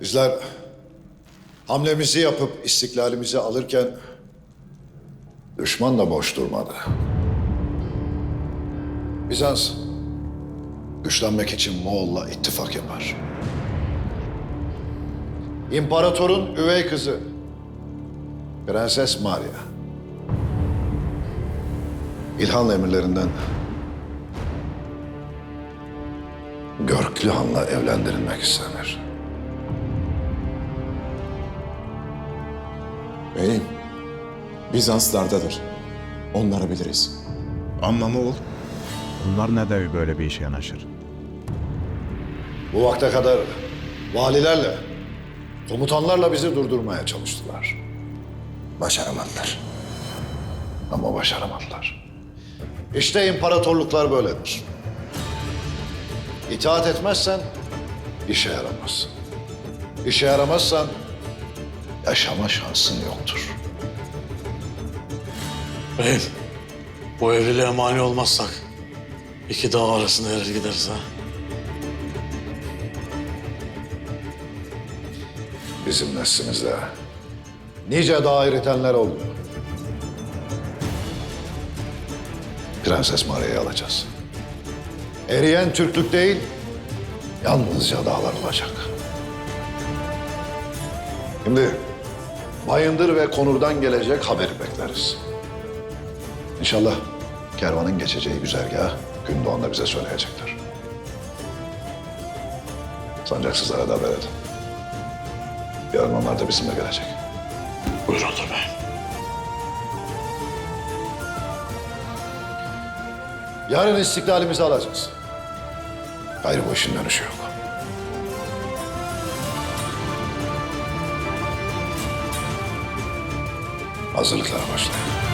Bizler hamlemizi yapıp istiklalimizi alırken düşman da boş durmadı. Bizans güçlenmek için Moğol'la ittifak yapar. İmparatorun üvey kızı Prenses Maria İlhan emirlerinden Görklü Han'la evlendirilmek istenir. Beyim, Bizanslardadır. Onları biliriz. Ama Moğol Bunlar ne de böyle bir işe yanaşır? Bu vakte kadar valilerle, komutanlarla bizi durdurmaya çalıştılar. başaramadılar. Ama başaramadılar. İşte imparatorluklar böyledir. İtaat etmezsen işe yaramazsın. İşe yaramazsan yaşama şansın yoktur. Beyim, bu evliliğe mani olmazsak iki dağ arasında erir gideriz ha. Bizim neslimizde nice dair etenler oldu. Prenses Maria'yı alacağız. Eriyen Türklük değil, yalnızca dağlar olacak. Şimdi Bayındır ve Konur'dan gelecek haberi bekleriz. İnşallah kervanın geçeceği güzergahı Gündoğan'da bize söyleyecekler. Sancaksızlara da haber edin. Yarın onlar da bizimle gelecek. Buyurun Onur. Yarın istiklalimizi alacağız. Gayrı bu işin dönüşü yok. Hazırlıklara başlayın.